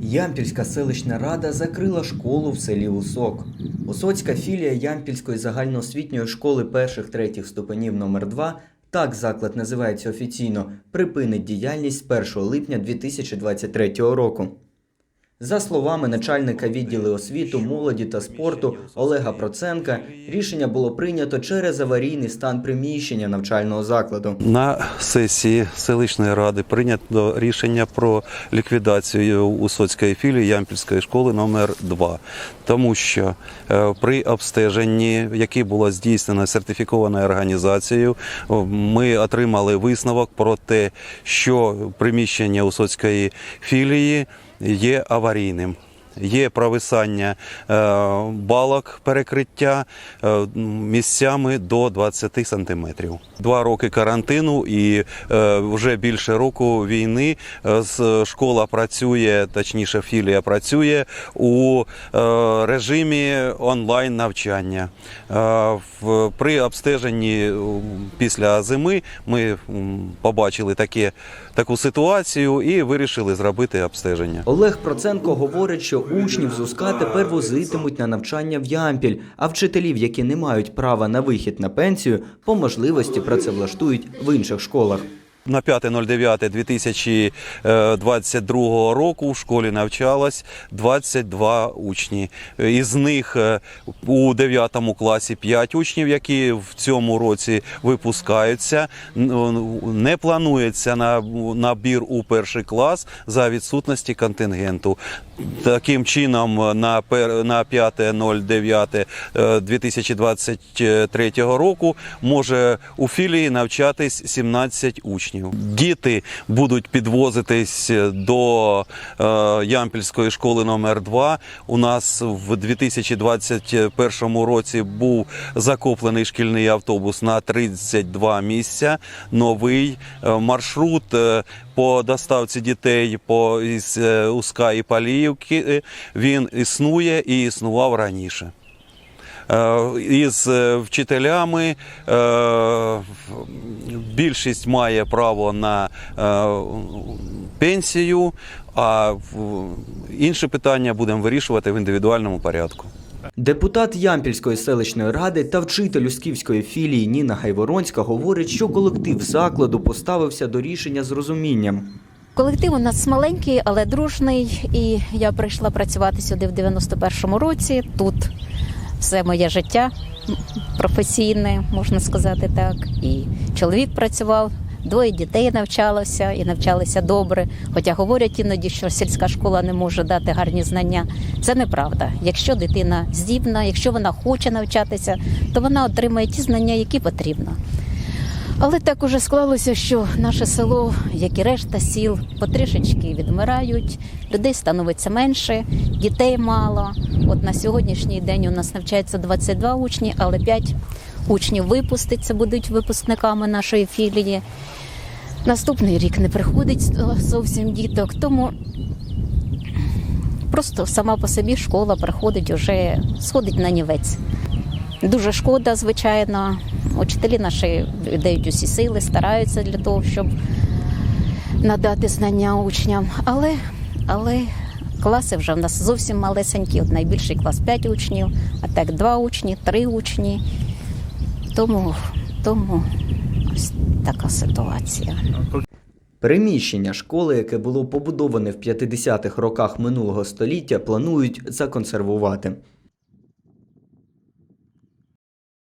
Ямпільська селищна рада закрила школу в селі Усок. Усоцька філія Ямпільської загальноосвітньої школи перших третіх ступенів номер 2 так заклад називається офіційно, припинить діяльність з 1 липня 2023 року. За словами начальника відділу освіту, молоді та спорту Олега Проценка, рішення було прийнято через аварійний стан приміщення навчального закладу. На сесії селищної ради прийнято рішення про ліквідацію Усоцької філії Ямпільської школи номер 2 тому що е, при обстеженні, яке було здійснено сертифікованою організацією, ми отримали висновок про те, що приміщення Усоцької філії є аварійним. Є провисання е, балок перекриття е, місцями до 20 сантиметрів. Два роки карантину і е, вже більше року війни школа працює, точніше, філія працює у режимі онлайн навчання. При обстеженні після зими ми побачили таке, таку ситуацію і вирішили зробити обстеження. Олег Проценко говорить, що учнів з УСКА тепер возитимуть на навчання в Ямпіль, а вчителів, які не мають права на вихід на пенсію, по можливості працевлаштують в інших школах. На 5.09.2022 року в школі навчалось 22 учні. Із них е, у 9 класі 5 учнів, які в цьому році випускаються. Не планується на набір у перший клас за відсутності контингенту. Таким чином, на 5.09.2023 року може у філії навчатись 17 учнів. Діти будуть підвозитись до е, Ямпільської школи номер 2 У нас в 2021 році був закуплений шкільний автобус на 32 місця. Новий е, маршрут е, по доставці дітей по із е, Уска і Паліївки. е, Він існує і існував раніше. Е, із е, вчителями е, більшість має право на пенсію, а інші питання будемо вирішувати в індивідуальному порядку. Депутат Ямпільської селищної ради та вчитель Скіфської філії Ніна Гайворонська говорить, що колектив закладу поставився до рішення з розумінням. Колектив у нас маленький, але дружний. І я прийшла працювати сюди в 91-му році. Тут все моє життя професійне, можна сказати так. І чоловік працював, двоє дітей навчалося і навчалися добре. Хоча говорять іноді, що сільська школа не може дати гарні знання. Це неправда. Якщо дитина здібна, якщо вона хоче навчатися, то вона отримає ті знання, які потрібно. Але так уже склалося, що наше село, як і решта сіл, потрішечки відмирають, людей становиться менше, дітей мало. От на сьогоднішній день у нас навчається 22 учні, але 5 учнів випуститься, будуть випускниками нашої філії. Наступний рік не приходить зовсім діток, тому просто сама по собі школа приходить уже сходить на нівець. Дуже шкода, звичайно. Учителі наші дають усі сили, стараються для того, щоб надати знання учням. Але, але класи вже в нас зовсім малесенькі. От найбільший клас 5 учнів, а так 2 учні, 3 учні. Тому, тому ось така ситуація. Приміщення школи, яке було побудоване в 50-х роках минулого століття, планують законсервувати.